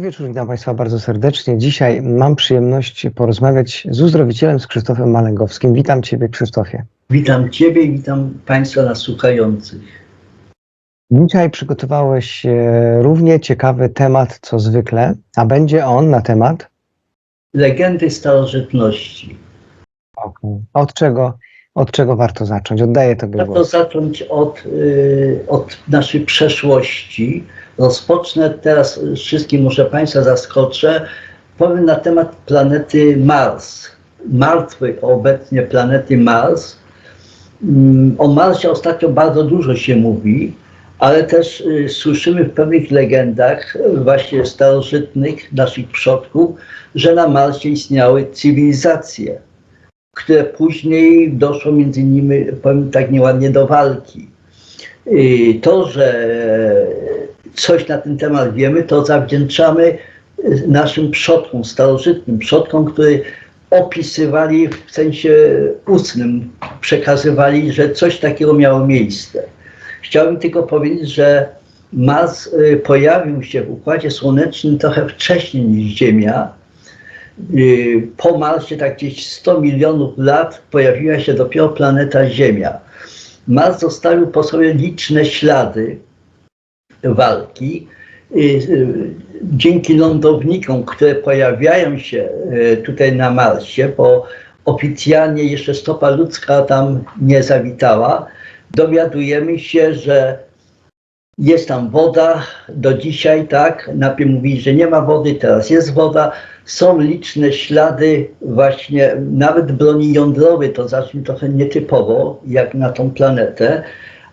Dobry wieczór, witam Państwa bardzo serdecznie. Dzisiaj mam przyjemność porozmawiać z uzdrowicielem, z Krzysztofem Malęgowskim. Witam Ciebie, Krzysztofie. Witam Ciebie i witam Państwa nas słuchających. Dzisiaj przygotowałeś e, równie ciekawy temat, co zwykle, a będzie on na temat. Legendy starożytności. A Od czego, od czego warto zacząć? Oddaję Tobie Warto głos. zacząć od, y, od naszej przeszłości. Rozpocznę teraz wszystkim, może Państwa zaskoczę. Powiem na temat planety Mars. Martwej obecnie planety Mars. Mm, O Marsie ostatnio bardzo dużo się mówi, ale też y, słyszymy w pewnych legendach, właśnie starożytnych, naszych przodków, że na Marsie istniały cywilizacje, które później doszło między nimi, powiem tak nieładnie, do walki. To, że coś na ten temat wiemy, to zawdzięczamy naszym przodkom, starożytnym przodkom, którzy opisywali w sensie ustnym, przekazywali, że coś takiego miało miejsce. Chciałbym tylko powiedzieć, że Mars y, pojawił się w Układzie Słonecznym trochę wcześniej niż Ziemia. Y, Po Marsie, tak gdzieś 100 milionów lat, pojawiła się dopiero planeta Ziemia. Mars zostawił po sobie liczne ślady walki. Y, y, Dzięki lądownikom, które pojawiają się tutaj na Marsie, bo oficjalnie jeszcze stopa ludzka tam nie zawitała, dowiadujemy się, że jest tam woda do dzisiaj, tak? Najpierw mówili, że nie ma wody, teraz jest woda. Są liczne ślady właśnie nawet broni jądrowej, to zacznij trochę nietypowo, jak na tą planetę,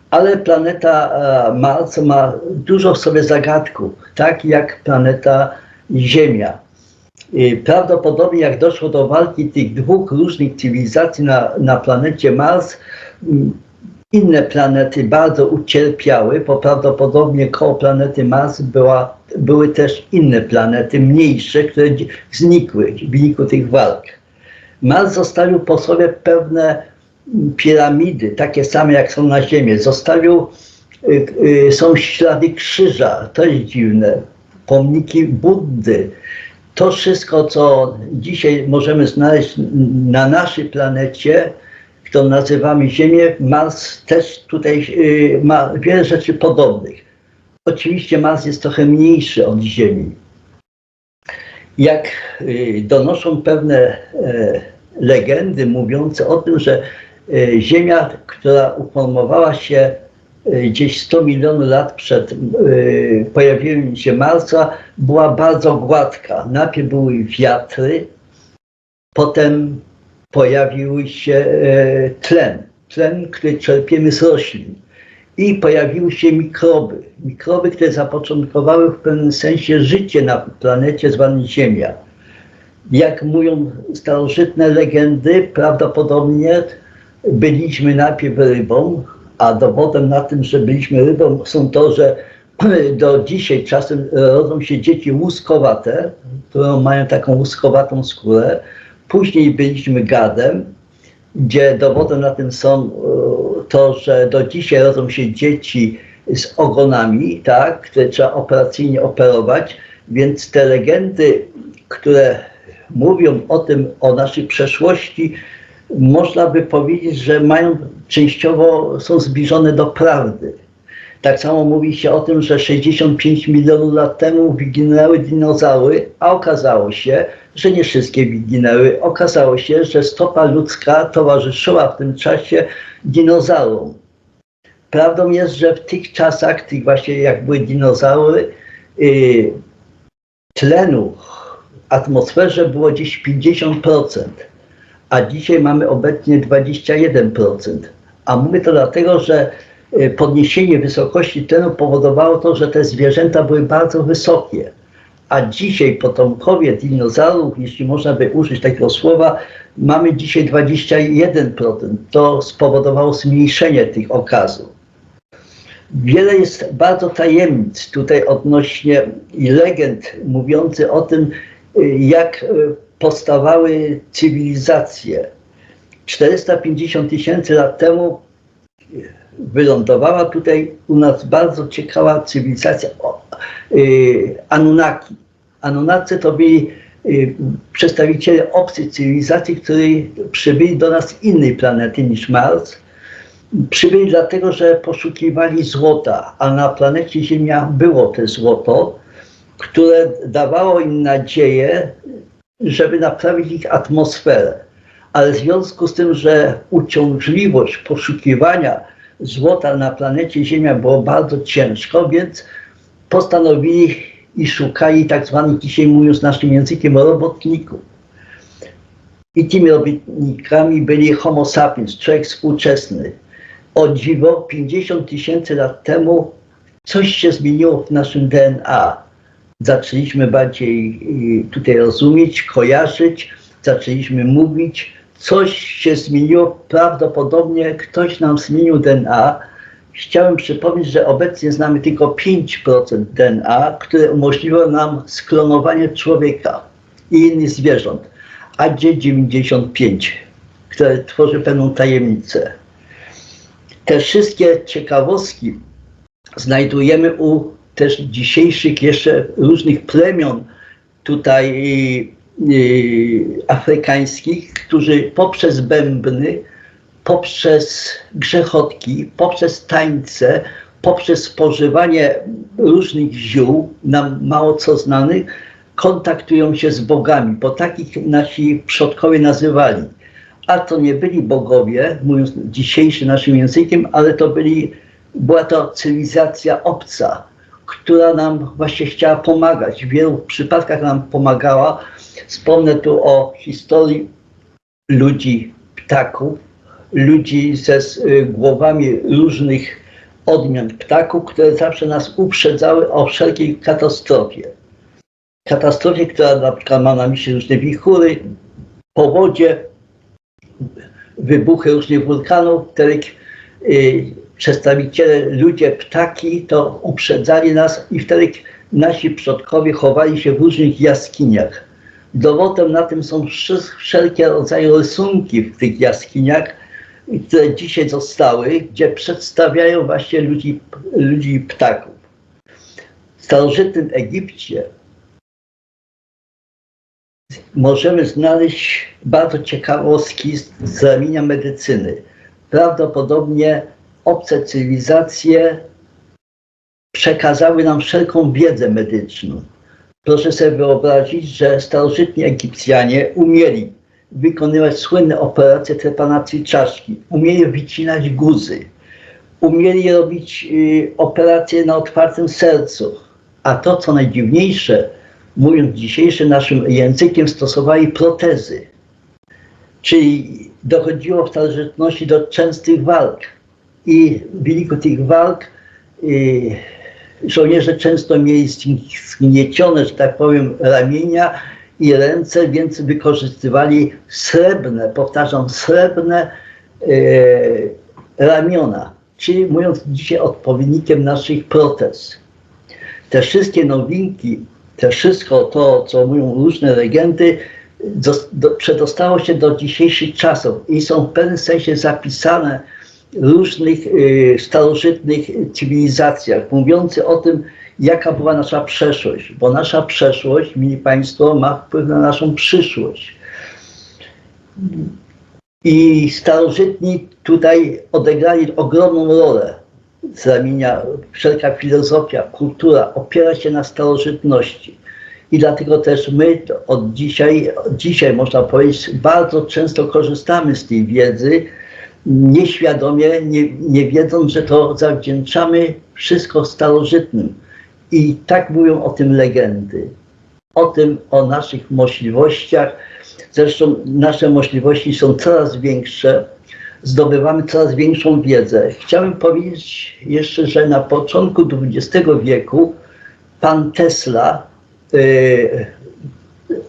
ale planeta e, Mars ma dużo w sobie zagadków, tak jak planeta Ziemia. I Prawdopodobnie jak doszło do walki tych dwóch różnych cywilizacji na, na planecie Mars, inne planety bardzo ucierpiały, bo prawdopodobnie koło planety Mars była, były też inne planety, mniejsze, które znikły w wyniku tych walk. Mars zostawił po sobie pewne mm, piramidy, takie same jak są na Ziemi. Zostawił, y, y, są ślady krzyża, to jest dziwne, pomniki Buddy. To wszystko, co dzisiaj możemy znaleźć na naszej planecie, którą nazywamy Ziemię, Mars też tutaj y, ma wiele rzeczy podobnych. Oczywiście Mars jest trochę mniejszy od Ziemi. Jak y, donoszą pewne e, legendy mówiące o tym, że e, Ziemia, która uformowała się gdzieś 100 milionów lat przed pojawieniem się Marsa, była bardzo gładka. Najpierw były wiatry, potem pojawił się e, tlen, tlen, który czerpiemy z roślin. I pojawiły się mikroby, mikroby, które zapoczątkowały w pewnym sensie życie na planecie zwanej Ziemia. Jak mówią starożytne legendy, prawdopodobnie byliśmy najpierw rybą, a dowodem na tym, że byliśmy rybą są to, że do dzisiaj czasem rodzą się dzieci łuskowate, które mają taką łuskowatą skórę. Później byliśmy gadem, gdzie dowodem na tym są e, to, że do dzisiaj rodzą się dzieci z ogonami, tak, które trzeba operacyjnie operować, więc te legendy, które mówią o tym, o naszej przeszłości, można by powiedzieć, że mają częściowo, są zbliżone do prawdy. Tak samo mówi się o tym, że 65 milionów lat temu wyginęły dinozaury, a okazało się, że nie wszystkie wyginęły. Okazało się, że stopa ludzka towarzyszyła w tym czasie dinozaurom. Prawdą jest, że w tych czasach, tych właśnie jak były dinozaury, yy, tlenu w atmosferze było gdzieś 50%, a dzisiaj mamy obecnie 21%. A mówię to dlatego, że podniesienie wysokości tlenu powodowało to, że te zwierzęta były bardzo wysokie. A dzisiaj potomkowie dinozaurów, jeśli można by użyć takiego słowa, mamy dzisiaj 21%. To spowodowało zmniejszenie tych okazów. Wiele jest bardzo tajemnic tutaj odnośnie i legend mówiących o tym, y, jak y, powstawały cywilizacje. 450 tysięcy lat temu wylądowała tutaj u nas bardzo ciekawa cywilizacja o, y, Anunnaki. To byli y, przedstawiciele obcych cywilizacji, którzy przybyli do nas z innej planety niż Mars. Przybyli dlatego, że poszukiwali złota, a na planecie Ziemia było te złoto, które dawało im nadzieję, żeby naprawić ich atmosferę. Ale w związku z tym, że uciążliwość poszukiwania złota na planecie Ziemia było bardzo ciężko, więc postanowili i szukali tak zwanych, dzisiaj mówiąc naszym językiem, robotników. I tymi robotnikami byli homo sapiens, człowiek współczesny. O dziwo, 50 tysięcy lat temu coś się zmieniło w naszym DNA. Zaczęliśmy bardziej y, tutaj rozumieć, kojarzyć, zaczęliśmy mówić. Coś się zmieniło, prawdopodobnie ktoś nam zmienił DNA. Chciałem przypomnieć, że obecnie znamy tylko 5% DNA, które umożliwiło nam sklonowanie człowieka i innych zwierząt, a gdzie 95, które tworzy pewną tajemnicę. Te wszystkie ciekawostki znajdujemy u też dzisiejszych jeszcze różnych plemion tutaj afrykańskich, którzy poprzez bębny, poprzez grzechotki, poprzez tańce, poprzez spożywanie różnych ziół, nam mało co znanych, kontaktują się z bogami, bo takich nasi przodkowie nazywali. A to nie byli bogowie, mówiąc dzisiejszym naszym językiem, ale to byli, była to cywilizacja obca, która nam właśnie chciała pomagać. W wielu przypadkach nam pomagała. Wspomnę tu o historii ludzi, ptaków, ludzi ze y, głowami różnych odmian ptaków, które zawsze nas uprzedzały o wszelkiej katastrofie. Katastrofie, która na przykład ma na myśli różne wichury, powodzie, wybuchy różnych wulkanów, wtedy y, przedstawiciele, ludzie, ptaki to uprzedzali nas i wtedy nasi przodkowie chowali się w różnych jaskiniach. Dowodem na tym są wszelkie rodzaje rysunki w tych jaskiniach, które dzisiaj zostały, gdzie przedstawiają właśnie ludzi, ludzi i ptaków. W starożytnym Egipcie możemy znaleźć bardzo ciekawostki z ramienia medycyny. Prawdopodobnie obce cywilizacje przekazały nam wszelką wiedzę medyczną. Proszę sobie wyobrazić, że starożytni Egipcjanie umieli wykonywać słynne operacje trepanacji czaszki, umieli wycinać guzy, umieli robić y, operacje na otwartym sercu. A to, co najdziwniejsze, mówiąc dzisiejszym naszym językiem, stosowali protezy. Czyli dochodziło w starożytności do częstych walk. I w wyniku tych walk y, żołnierze często mieli zgniecione, że tak powiem, ramienia i ręce, więc wykorzystywali srebrne, powtarzam, srebrne y, ramiona, czyli mówiąc dzisiaj odpowiednikiem naszych protez. Te wszystkie nowinki, te wszystko to, co mówią różne legendy, do, do, przedostało się do dzisiejszych czasów i są w pewnym sensie zapisane różnych y, starożytnych cywilizacjach, mówiące o tym, jaka była nasza przeszłość, bo nasza przeszłość, mili Państwo, ma wpływ na naszą przyszłość. I starożytni tutaj odegrali ogromną rolę z ramienia wszelka filozofia, kultura opiera się na starożytności. I dlatego też my od dzisiaj, od dzisiaj można powiedzieć, bardzo często korzystamy z tej wiedzy, nieświadomie, nie, nie wiedząc, że to zawdzięczamy wszystko starożytnym. I tak mówią o tym legendy, o tym, o naszych możliwościach. Zresztą nasze możliwości są coraz większe, zdobywamy coraz większą wiedzę. Chciałem powiedzieć jeszcze, że na początku XX wieku pan Tesla y,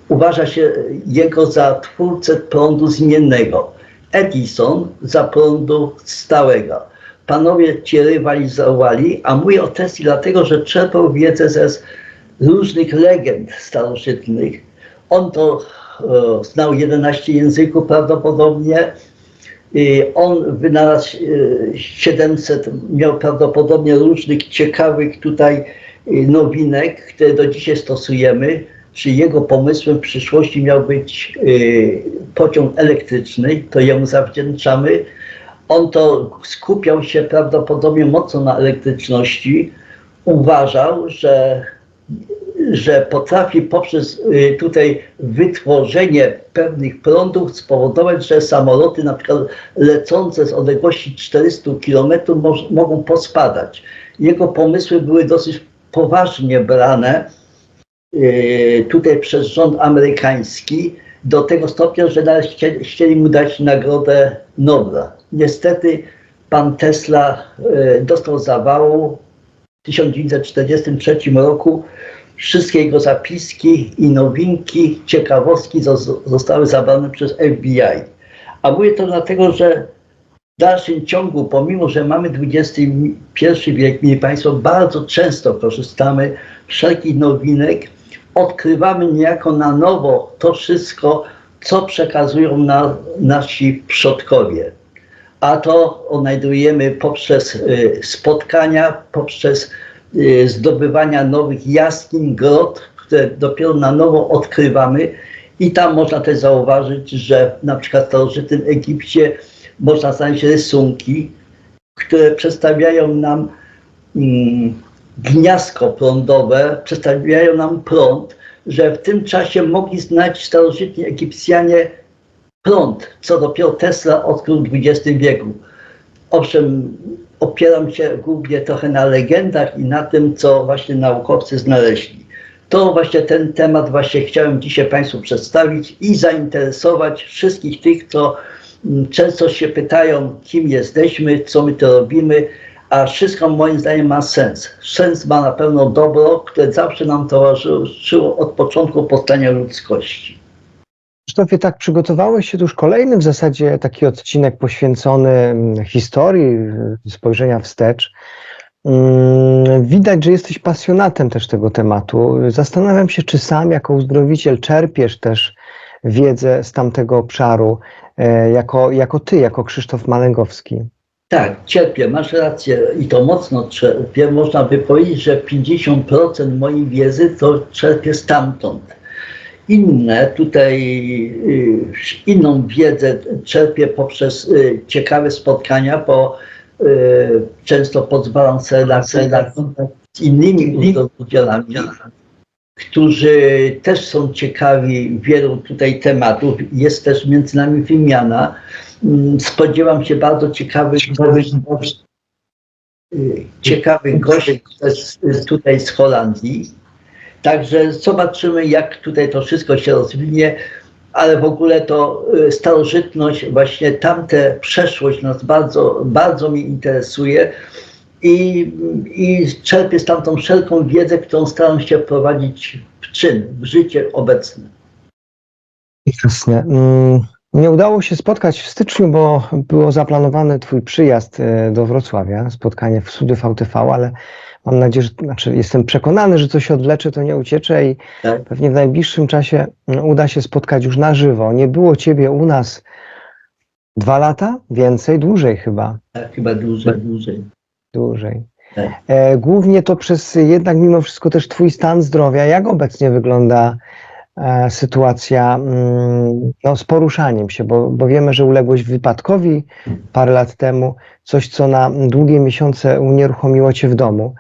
uważa się jego za twórcę prądu zmiennego. Edison za prądu stałego. Panowie ci rywalizowali, a mówię o Tesli dlatego, że czerpał wiedzę ze różnych legend starożytnych. On to e, znał 11 języków prawdopodobnie. I on wynalazł e, 700, miał prawdopodobnie różnych ciekawych tutaj e, nowinek, które do dzisiaj stosujemy. Czy jego pomysłem w przyszłości miał być y, pociąg elektryczny, to jemu zawdzięczamy. On to skupiał się prawdopodobnie mocno na elektryczności. Uważał, że, że potrafi poprzez y, tutaj wytworzenie pewnych prądów spowodować, że samoloty na przykład lecące z odległości 400 km moż- mogą pospadać. Jego pomysły były dosyć poważnie brane tutaj przez rząd amerykański do tego stopnia, że nawet chcieli, chcieli mu dać Nagrodę Nobla. Niestety pan Tesla y, dostał zawału w 1943 roku. Wszystkie jego zapiski i nowinki, ciekawostki zo- zostały zabrane przez FBI. A mówię to dlatego, że w dalszym ciągu, pomimo że mamy XXI wiek, mieli Państwo, bardzo często korzystamy z wszelkich nowinek, odkrywamy niejako na nowo to wszystko, co przekazują nam nasi przodkowie. A to odnajdujemy poprzez y, spotkania, poprzez y, zdobywania nowych jaskiń, grot, które dopiero na nowo odkrywamy. I tam można też zauważyć, że na przykład w starożytnym Egipcie można znaleźć rysunki, które przedstawiają nam mm, gniazdko prądowe, przedstawiają nam prąd, że w tym czasie mogli znać starożytni Egipcjanie prąd, co dopiero Tesla odkrył w XX wieku. Owszem, opieram się głównie trochę na legendach i na tym, co właśnie naukowcy znaleźli. To właśnie ten temat właśnie chciałem dzisiaj Państwu przedstawić i zainteresować wszystkich tych, co mm, często się pytają, kim jesteśmy, co my to robimy, a wszystko moim zdaniem ma sens. Sens ma na pewno dobro, które zawsze nam towarzyszyło od początku powstania ludzkości. Krzysztofie, tak przygotowałeś się już kolejny w zasadzie taki odcinek poświęcony mm, historii, y, spojrzenia wstecz. Mm, Widać, że jesteś pasjonatem też tego tematu. Zastanawiam się, czy sam jako uzdrowiciel czerpiesz też wiedzę z tamtego obszaru, e, jako, jako ty, jako Krzysztof Malęgowski. Tak, cierpię, masz rację i to mocno czerpię. Można by powiedzieć, że 50% mojej wiedzy to czerpię stamtąd. Inne tutaj, y, inną wiedzę czerpię poprzez y, ciekawe spotkania, bo y, często na kontakt z innymi uzdrowicielami, którzy też są ciekawi wielu tutaj tematów. Jest też między nami wymiana. Mm, Spodziewam się bardzo ciekawych, ciekawych, ciekawych gości tutaj z Holandii. Także zobaczymy, jak tutaj to wszystko się rozwinie, ale w ogóle to y, starożytność, właśnie tamte przeszłość nas bardzo, bardzo mnie interesuje i, i czerpię stamtąd wszelką wiedzę, którą staram się wprowadzić w czyn, w życie obecne. Jasne. Mm, Nie udało się spotkać w styczniu, bo było zaplanowany Twój przyjazd e, do Wrocławia, spotkanie w studiu VTV, ale mam nadzieję, że, znaczy jestem przekonany, że co się odwlecze, to nie uciecze i Tak? pewnie w najbliższym czasie mm, uda się spotkać już na żywo. Nie było Ciebie u nas dwa lata? Więcej? Dłużej chyba. Tak, chyba dłużej, dłużej. Dłużej. Tak. E, głównie to przez jednak mimo wszystko też Twój stan zdrowia. Jak obecnie wygląda sytuacja mm, no, z poruszaniem się, bo, bo wiemy, że uległeś wypadkowi parę lat temu, coś co na długie miesiące unieruchomiło Cię w domu.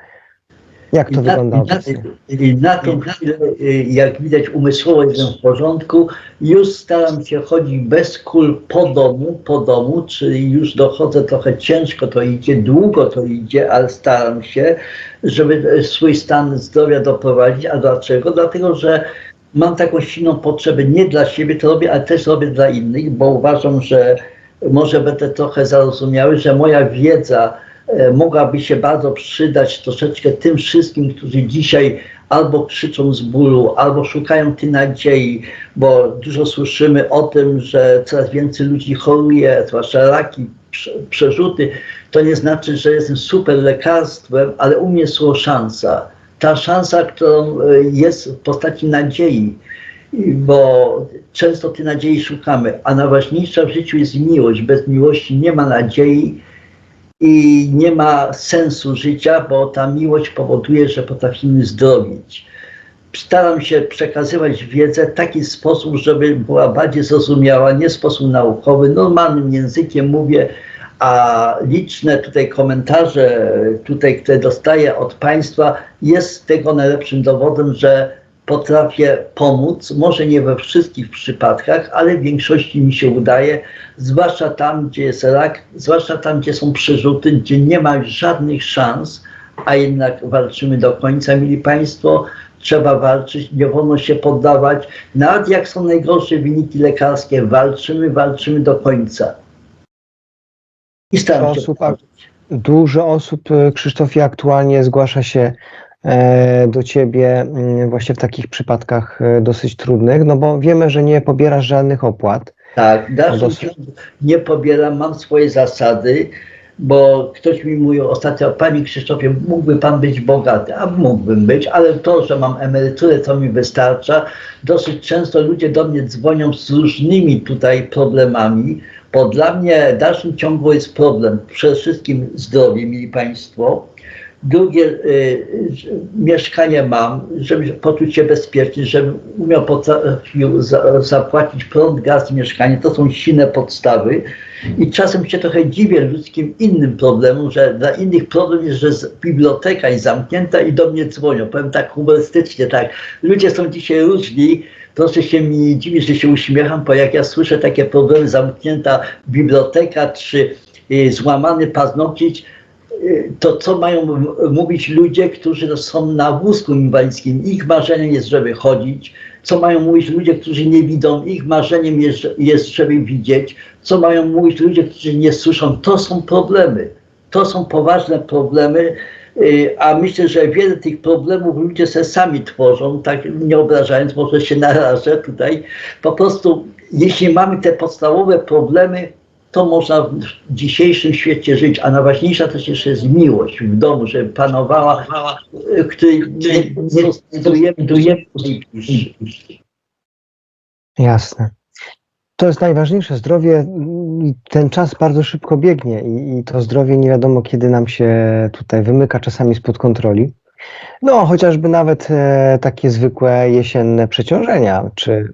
Jak to I na, wygląda na, obecnie? i na tą chwilę, y, jak widać, umysłowo jestem w porządku. Już staram się chodzić bez kul po domu, po domu, czyli już dochodzę trochę ciężko to idzie, długo to idzie, ale staram się, żeby swój stan zdrowia doprowadzić. A dlaczego? Dlatego, że mam taką silną potrzebę, nie dla siebie to robię, ale też robię dla innych, bo uważam, że może będę trochę zarozumiały, że moja wiedza e, mogłaby się bardzo przydać troszeczkę tym wszystkim, którzy dzisiaj albo krzyczą z bólu, albo szukają tej nadziei, bo dużo słyszymy o tym, że coraz więcej ludzi choruje, zwłaszcza raki, prze- przerzuty. To nie znaczy, że jestem super lekarstwem, ale u mnie słowo szansa. Ta szansa, którą e, jest w postaci nadziei, bo często tej nadziei szukamy, a najważniejsza w życiu jest miłość. Bez miłości nie ma nadziei i nie ma sensu życia, bo ta miłość powoduje, że potrafimy zdrowić. staram się przekazywać wiedzę w taki sposób, żeby była bardziej zrozumiała, nie sposób naukowy, normalnym językiem mówię, a liczne tutaj komentarze, tutaj, które dostaję od Państwa, jest tego najlepszym dowodem, że potrafię pomóc, może nie we wszystkich przypadkach, ale w większości mi się udaje, zwłaszcza tam, gdzie jest rak, zwłaszcza tam, gdzie są przerzuty, gdzie nie ma żadnych szans, a jednak walczymy do końca, mili Państwo, trzeba walczyć, nie wolno się poddawać, nawet jak są najgorsze wyniki lekarskie, walczymy, walczymy do końca. I staram się Osób-. Dużo osób, e, Krzysztofie, aktualnie zgłasza się e, do ciebie mm, właśnie w takich przypadkach e, dosyć trudnych, no bo wiemy, że nie pobierasz żadnych opłat. Tak, dalszym nie pobieram, mam swoje zasady, bo ktoś mi mówił ostatnio, Panie Krzysztofie, mógłby Pan być bogaty, a mógłbym być, ale to, że mam emeryturę, to mi wystarcza. Dosyć często ludzie do mnie dzwonią z różnymi tutaj problemami, bo dla mnie w dalszym ciągu jest problem, przede wszystkim zdrowie, mili Państwo. Drugie, y, że mieszkanie mam, żeby poczuć się bezpiecznie, żebym umiał za, zapłacić prąd, gaz i mieszkanie. To są silne podstawy. I czasem się trochę dziwię ludzkim innym problemom, że dla innych problem jest, że biblioteka jest zamknięta i do mnie dzwonią. Powiem tak humorystycznie, tak. Ludzie są dzisiaj różni. Proszę się mi dziwić, że się uśmiecham, bo jak ja słyszę takie problemy, zamknięta biblioteka czy y, złamany paznokieć, y, to co mają mówić ludzie, którzy są na wózku inwalidzkim? Ich marzeniem jest, żeby chodzić. Co mają mówić ludzie, którzy nie widzą? Ich marzeniem jest, jest żeby widzieć. Co mają mówić ludzie, którzy nie słyszą? To są problemy. To są poważne problemy, a myślę, że wiele tych problemów ludzie sobie sami tworzą, tak nie obrażając, może się narażę tutaj. Po prostu, jeśli mamy te podstawowe problemy, to można w dzisiejszym świecie żyć, a najważniejsza też jeszcze jest miłość w domu, żeby panowała, y, której nie, nie zdecydujemy, dujemy Jasne. To jest najważniejsze. Zdrowie, mm, i ten czas bardzo szybko biegnie i, i to zdrowie nie wiadomo, kiedy nam się tutaj wymyka czasami spod kontroli. No, chociażby nawet e, takie zwykłe jesienne przeciążenia, czy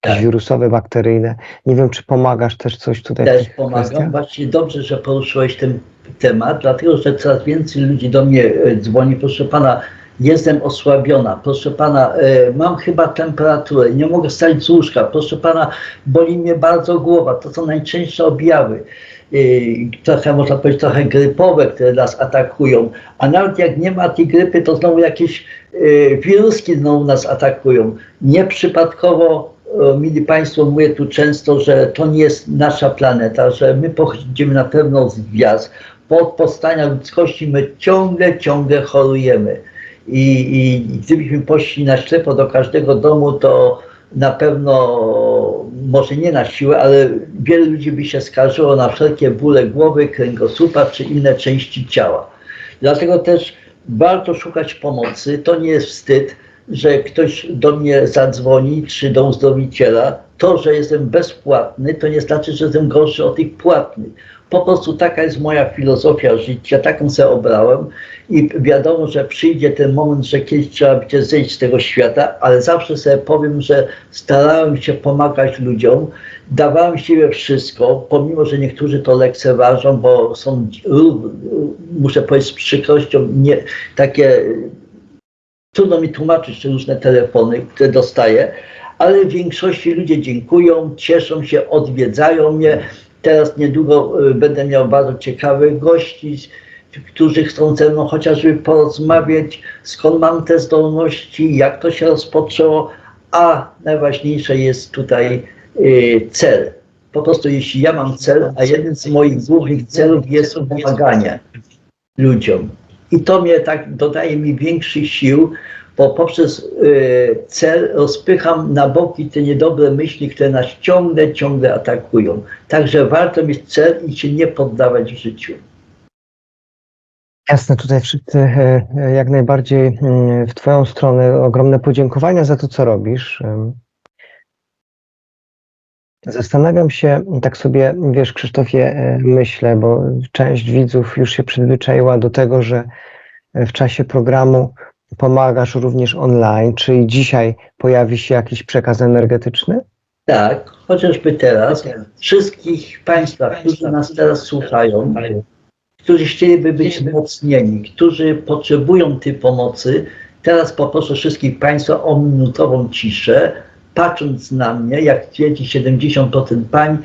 Tak. wirusowe, bakteryjne. Nie wiem, czy pomagasz też coś tutaj Też pomagam. kwestiach? Właśnie dobrze, że poruszyłeś ten temat, dlatego że coraz więcej ludzi do mnie e, dzwoni. Proszę pana, jestem osłabiona. Proszę pana, e, mam chyba temperaturę, nie mogę stać z łóżka. Proszę pana, boli mnie bardzo głowa. To są najczęstsze objawy. E, Trochę można powiedzieć, trochę grypowe, które nas atakują. A nawet jak nie ma tej grypy, to znowu jakieś e, wiruski znowu nas atakują. Nieprzypadkowo Mili Państwo, mówię tu często, że to nie jest nasza planeta, że my pochodzimy na pewno z gwiazd. Od powstania ludzkości my ciągle, ciągle chorujemy. I, i gdybyśmy poszli na ślepo do każdego domu, to na pewno, może nie na siłę, ale wiele ludzi by się skarżyło na wszelkie bóle głowy, kręgosłupa czy inne części ciała. Dlatego też warto szukać pomocy. To nie jest wstyd, że ktoś do mnie zadzwoni, czy do uzdrowiciela. To, że jestem bezpłatny, to nie znaczy, że jestem gorszy od tych płatnych. Po prostu taka jest moja filozofia życia, taką sobie obrałem i wiadomo, że przyjdzie ten moment, że kiedyś trzeba będzie zejść z tego świata, ale zawsze sobie powiem, że starałem się pomagać ludziom, dawałem siebie wszystko, pomimo, że niektórzy to lekceważą, bo są, muszę powiedzieć z przykrością, nie, takie trudno mi tłumaczyć te różne telefony, które dostaję, ale w większości ludzie dziękują, cieszą się, odwiedzają mnie. Teraz niedługo y, będę miał bardzo ciekawych gości, którzy chcą ze mną chociażby porozmawiać, skąd mam te zdolności, jak to się rozpoczęło, a najważniejsze jest tutaj y, cel. Po prostu jeśli ja mam cel, a jeden z moich głównych celów jest pomaganie ludziom. I to mnie tak dodaje mi większych sił, bo poprzez y, cel rozpycham na boki te niedobre myśli, które nas ciągle, ciągle atakują. Także warto mieć cel i się nie poddawać w życiu. Jasne, tutaj wszyscy e, e, jak najbardziej mm, w Twoją stronę ogromne podziękowania za to, co robisz. Zastanawiam się, tak sobie, wiesz, Krzysztofie, e, myślę, bo część widzów już się przyzwyczaiła do tego, że e, w czasie programu pomagasz również online. Czy i dzisiaj pojawi się jakiś przekaz energetyczny? Tak, chociażby teraz. Wszystkich Państwa, którzy nas teraz słuchają, którzy chcieliby być wzmocnieni, którzy potrzebują tej pomocy, teraz poproszę wszystkich Państwa o minutową ciszę, patrząc na mnie, jak twierdzi 70% pań,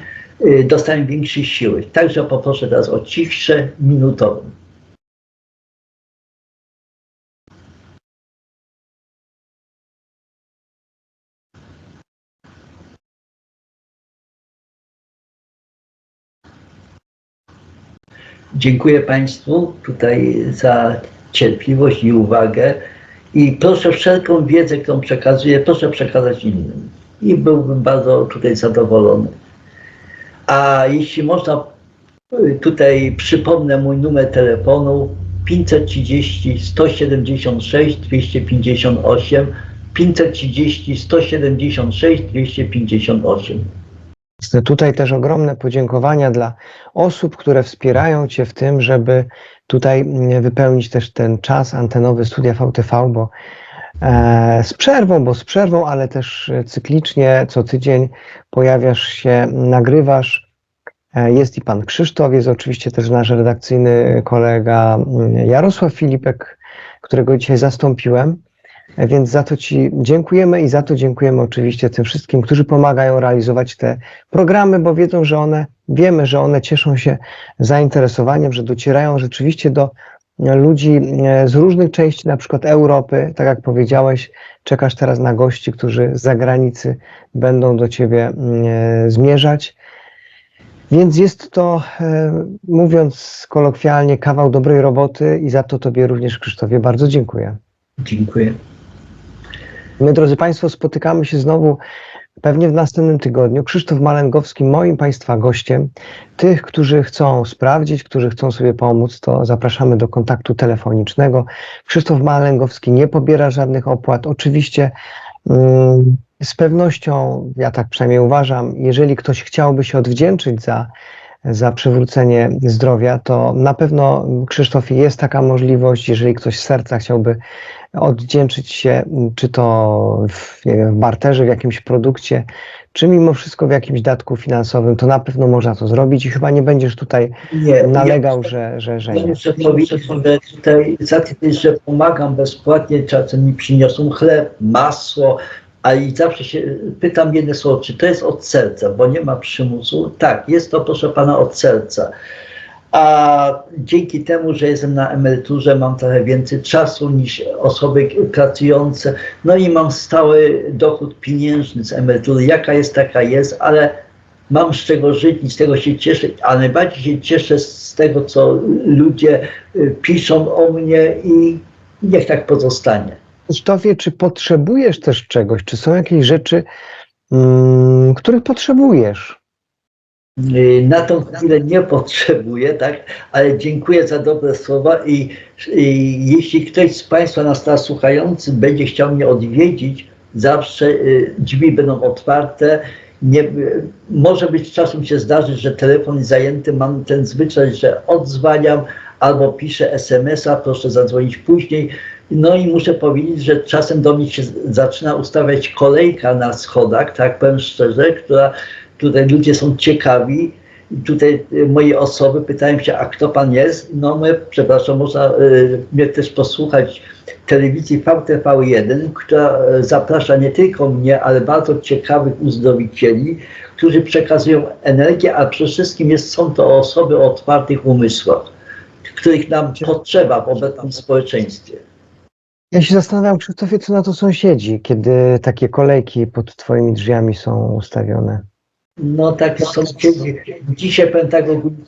y, dostają większej siły. Także poproszę teraz o ciszę minutową. Dziękuję Państwu tutaj za cierpliwość i uwagę. I proszę wszelką wiedzę, którą przekazuję, proszę przekazać innym. I byłbym bardzo tutaj zadowolony. A jeśli można, tutaj przypomnę mój numer telefonu 530 176 258 530 176 258. Tutaj też ogromne podziękowania dla osób, które wspierają Cię w tym, żeby tutaj mm, wypełnić też ten czas antenowy studia VTV, bo e, z przerwą, bo z przerwą, ale też e, cyklicznie co tydzień pojawiasz się, nagrywasz. E, Jest i pan Krzysztof, jest oczywiście też nasz redakcyjny kolega mm, Jarosław Filipek, którego dzisiaj zastąpiłem. Więc za to Ci dziękujemy i za to dziękujemy oczywiście tym wszystkim, którzy pomagają realizować te programy, bo wiedzą, że one, wiemy, że one cieszą się zainteresowaniem, że docierają rzeczywiście do ludzi e, z różnych części, na przykład Europy. Tak jak powiedziałeś, czekasz teraz na gości, którzy z zagranicy będą do Ciebie mm, e, zmierzać. Więc jest to, e, mówiąc kolokwialnie, kawał dobrej roboty i za to Tobie również, Krzysztofie, bardzo dziękuję. Dziękuję. My, drodzy Państwo, spotykamy się znowu pewnie w następnym tygodniu. Krzysztof Malęgowski, moim Państwa gościem. Tych, którzy chcą sprawdzić, którzy chcą sobie pomóc, to zapraszamy do kontaktu telefonicznego. Krzysztof Malęgowski nie pobiera żadnych opłat. Oczywiście mm, z pewnością, ja tak przynajmniej uważam, jeżeli ktoś chciałby się odwdzięczyć za, za przywrócenie zdrowia, to na pewno Krzysztofie jest taka możliwość, jeżeli ktoś z serca chciałby oddzięczyć się, czy to w, wiem, w barterze, w jakimś produkcie, czy mimo wszystko w jakimś datku finansowym, to na pewno można to zrobić i chyba nie będziesz tutaj Nie, nalegał, ja, że, że, że nie. muszę powiedzieć, że tutaj za tym, że pomagam bezpłatnie, czasem mi przyniosą chleb, masło, a i zawsze się pytam jedno słowo, czy to jest od serca, bo nie ma przymusu. Tak, jest to proszę pana od serca. A dzięki temu, że jestem na emeryturze, mam trochę więcej czasu niż osoby pracujące. No i mam stały dochód pieniężny z emerytury. Jaka jest, taka jest, ale mam z czego żyć i z tego się cieszę. A najbardziej się cieszę z tego, co ludzie y, piszą o mnie i niech tak pozostanie. Krzysztofie, czy potrzebujesz też czegoś? Czy są jakieś rzeczy, mm, których potrzebujesz? Y, Na tą chwilę nie potrzebuję, tak, ale dziękuję za dobre słowa i, i jeśli ktoś z Państwa nas teraz słuchający będzie chciał mnie odwiedzić, zawsze y, drzwi będą otwarte. Nie, y, może być czasem się zdarzyć, że telefon jest zajęty, mam ten zwyczaj, że odzwaniam albo piszę SMS-a, proszę zadzwonić później. No i muszę powiedzieć, że czasem do mnie się zaczyna ustawiać kolejka na schodach, tak powiem szczerze, która tutaj ludzie są ciekawi. Tutaj y, moje osoby pytają się, a kto pan jest? No my, przepraszam, można y, mnie też posłuchać telewizji VTV1, która y, zaprasza nie tylko mnie, ale bardzo ciekawych uzdrowicieli, którzy przekazują energię, a przede wszystkim jest, są to osoby o otwartych umysłach, których nam potrzeba w obecnym społeczeństwie. Ja się zastanawiam, Krzysztofie, co na to sąsiedzi, kiedy takie kolejki pod Twoimi drzwiami są ustawione. No tak sąsiedzi. Dzisiaj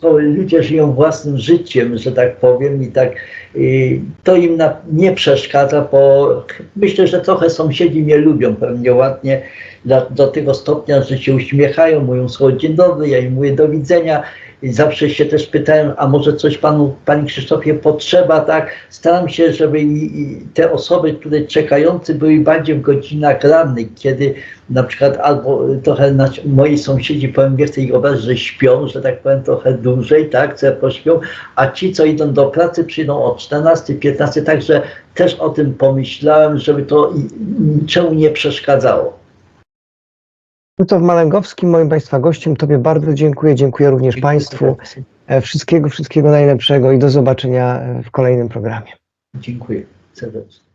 powiem ludzie żyją własnym życiem, że tak powiem i tak y, to im na, nie przeszkadza, bo myślę, że trochę sąsiedzi mnie lubią pewnie ładnie dla, do tego stopnia, że się uśmiechają, mówią słowo dzień dobry, ja im mówię do widzenia i zawsze się też pytałem, a może coś panu, panie Krzysztofie potrzeba, tak? Staram się, żeby i, i te osoby, które czekające były bardziej w godzinach rannych, kiedy na przykład albo trochę na, moi sąsiedzi, powiem, nie chcę ich obrazić, że śpią, że tak powiem, trochę dłużej, tak, co pośpią, a ci, co idą do pracy, przyjdą o 14, 15, także też o tym pomyślałem, żeby to niczemu nie przeszkadzało. Krzysztof Malęgowski, moim Państwa gościem. Tobie bardzo dziękuję. Dziękuję również Państwu. E, Wszystkiego, wszystkiego najlepszego i do zobaczenia e, w kolejnym programie. Dziękuję serdecznie.